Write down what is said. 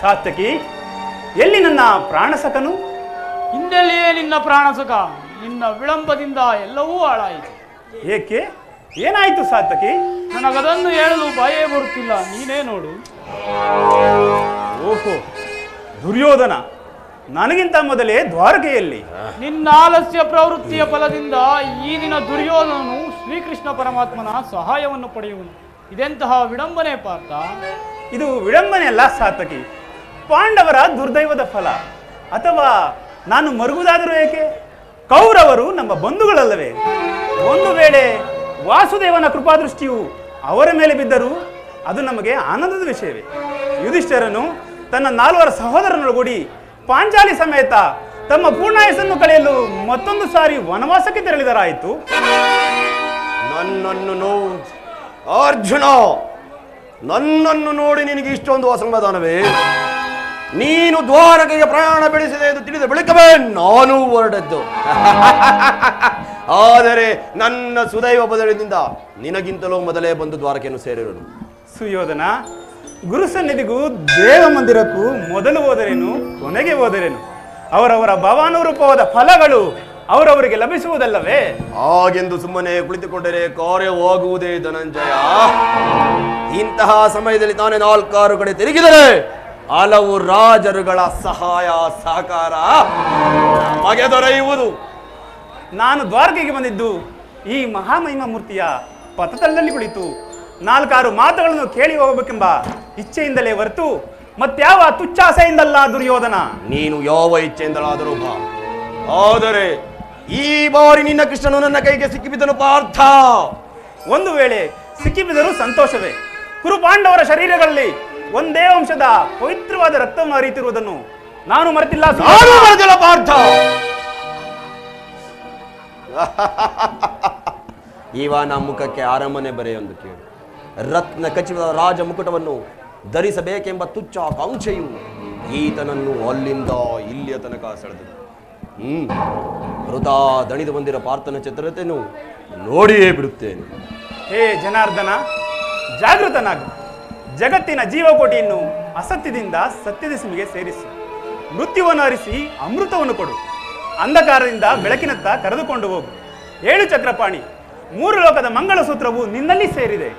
ಸಾತ್ಯಕಿ ಎಲ್ಲಿ ನನ್ನ ಪ್ರಾಣಸಕನು ಹಿಂದೆಲ್ಲಿಯೇ ನಿನ್ನ ಪ್ರಾಣಸಕ ನಿನ್ನ ವಿಳಂಬದಿಂದ ಎಲ್ಲವೂ ಹಾಳಾಯಿತು. ಏಕೆ? ಏನಾಯಿತು ಸಾತ್ಯಕಿ ನನಗದನ್ನು ಹೇಳಲು ಬಾಯೇ ಬರುತ್ತಿಲ್ಲ. ನೀನೇ ನೋಡು. ಓಹೋ ದುರ್ಯೋಧನ ನನಗಿಂತ ಮೊದಲೇ ದ್ವಾರಕೆಯಲ್ಲಿ. ನಿನ್ನ ಆಲಸ್ಯ ಪ್ರವೃತ್ತಿಯ ಫಲದಿಂದ ಈ ದಿನ ದುರ್ಯೋಧನನು ಶ್ರೀಕೃಷ್ಣ ಪರಮಾತ್ಮನ ಸಹಾಯವನ್ನು ಪಡೆಯುವನು. ಇದೆಂತಹ ವಿಡಂಬನೆ ಪಾರ್ಥ? ಇದು ವಿಡಂಬನೆ ಅಲ್ಲ ಸಾತಕಿ ಪಾಂಡವರ ದುರ್ದೈವದ ಫಲ. ಅಥವಾ ನಾನು ಮರುಗುದಾದರೂ ಏಕೆ? ಕೌರವರು ನಮ್ಮ ಬಂಧುಗಳಲ್ಲವೇ? ಒಂದು ವೇಳೆ ವಾಸುದೇವನ ಕೃಪಾದೃಷ್ಟಿಯು ಅವರ ಮೇಲೆ ಬಿದ್ದರೂ ಅದು ನಮಗೆ ಆನಂದದ ವಿಷಯವೇ. ಯುಧಿಷ್ಠರನು ತನ್ನ ನಾಲ್ವರ ಸಹೋದರನೊಳಗೂಡಿ ಪಾಂಚಾಲಿ ಸಮೇತ ತಮ್ಮ ಪೂರ್ಣಾಯಸನ್ನು ಕಳೆಯಲು ಮತ್ತೊಂದು ಸಾರಿ ವನವಾಸಕ್ಕೆ ತೆರಳಿದರಾಯಿತು. ನನ್ನನ್ನು ನೋ ಅರ್ಜುನ! ನನ್ನನ್ನು ನೋಡಿ ನಿನಗೆ ಇಷ್ಟೊಂದು ಅಸಮಾಧಾನವೇ? ನೀನು ದ್ವಾರಕೆಗೆ ಪ್ರಯಾಣ ಬೆಳೆಸಿದೆ ಎಂದು ತಿಳಿದ ಬಳಿಕವೇ ನಾನು ಹೊರಡದ್ದು ಆದರೆ ನನ್ನ ಸುದೈವ ಬದಲಿನಿಂದ ನಿನಗಿಂತಲೂ ಮೊದಲೇ ಬಂದು ದ್ವಾರಕೆಯನ್ನು ಸೇರಿರೋನು ಸುಯೋಧನ ಗುರು ಸನ್ನಿಧಿಗೂ ದೇವ ಮಂದಿರಕ್ಕೂ ಮೊದಲು ಹೋದರೇನು ಕೊನೆಗೆ ಹೋದರೇನು? ಅವರವರ ಭವಾನುರೂಪವಾದ ಫಲಗಳು ಅವರವರಿಗೆ ಲಭಿಸುವುದಲ್ಲವೇ? ಹಾಗೆಂದು ಸುಮ್ಮನೆ ಕುಳಿತುಕೊಂಡರೆ ಕಾರ್ಯವಾಗುವುದೇ ಧನಂಜಯ. ಇಂತಹ ಸಮಯದಲ್ಲಿ ತಾನೇ ನಾಲ್ಕಾರು ಕಡೆ ತಿರುಗಿದರೆ ಹಲವು ರಾಜರುಗಳ ಸಹಾಯ ಸಹಕಾರ ನಮಗೆ ದೊರೆಯುವುದು ನಾನು ದ್ವಾರಕೆಗೆ ಬಂದಿದ್ದು ಈ ಮಹಾಮಹಿಮ ಮೂರ್ತಿಯ ಪಥದಲ್ಲಿ ಕುಳಿತು ನಾಲ್ಕಾರು ಮಾತುಗಳನ್ನು ಕೇಳಿ ಹೋಗಬೇಕೆಂಬ ಇಚ್ಛೆಯಿಂದಲೇ ಹೊರತು ಮತ್ಯಾವ ತುಚ್ಛಾಸೆಯಿಂದಲ್ಲ ದುರ್ಯೋಧನ? ನೀನು ಯಾವ ಇಚ್ಛೆಯಿಂದಲಾದರೂ ಬಾ. ಆದರೆ ಈ ಬಾರಿ ನಿನ್ನ ಕೃಷ್ಣನು ನನ್ನ ಕೈಗೆ ಸಿಕ್ಕಿಬಿದ್ದನು ಪಾರ್ಥ. ಒಂದು ವೇಳೆ ಸಿಕ್ಕಿಬಿದ್ದರೂ ಸಂತೋಷವೇ. ಕುರುಪಾಂಡವರ ಶರೀರಗಳಲ್ಲಿ ಒಂದೇ ವಂಶದ ಪವಿತ್ರವಾದ ರಕ್ತವನ್ನು ಹರಿಯುತ್ತಿರುವುದನ್ನು ನಾನು ಮರೆತಿಲ್ಲ. ನಾನು ಮರೆತಿಲ್ಲ ಪಾರ್ಥ. ಇವನ ಮುಖಕ್ಕೆ ಅರಮನೆ ಬರೆಯೊಂದು ಕೇಳು. ರತ್ನ ಕಚಿವ ರಾಜ ಮುಕುಟವನ್ನು ಧರಿಸಬೇಕೆಂಬ ತುಚ್ಚ ಆಕಾಂಕ್ಷೆಯು ಈತನನ್ನು ಅಲ್ಲಿಂದ ಇಲ್ಲಿಯ ತನಕ ಸೆಳೆದ ಹ್ಮ್. ಮೃತ ದಣಿದು ಬಂದಿರೋ ಪಾರ್ಥನ ಚಿತ್ರತೆಯನ್ನು ನೋಡಿಯೇ ಬಿಡುತ್ತೇನೆ. ಹೇ ಜನಾರ್ದನ ಜಾಗೃತನಾಗು. ಜಗತ್ತಿನ ಜೀವಕೋಟಿಯನ್ನು ಅಸತ್ಯದಿಂದ ಸತ್ಯದ ಸಿಮಿಗೆ ಸೇರಿಸು. ಮೃತ್ಯುವನ್ನು ಅರಿಸಿ ಅಮೃತವನ್ನು ಕೊಡು. ಅಂಧಕಾರದಿಂದ ಬೆಳಕಿನತ್ತ ಕರೆದುಕೊಂಡು ಹೋಗು. ಏಳು ಚಕ್ರಪಾಣಿ, ಮೂರು ಲೋಕದ ಮಂಗಳಸೂತ್ರವು ನಿನ್ನಲ್ಲಿ ಸೇರಿದೆ.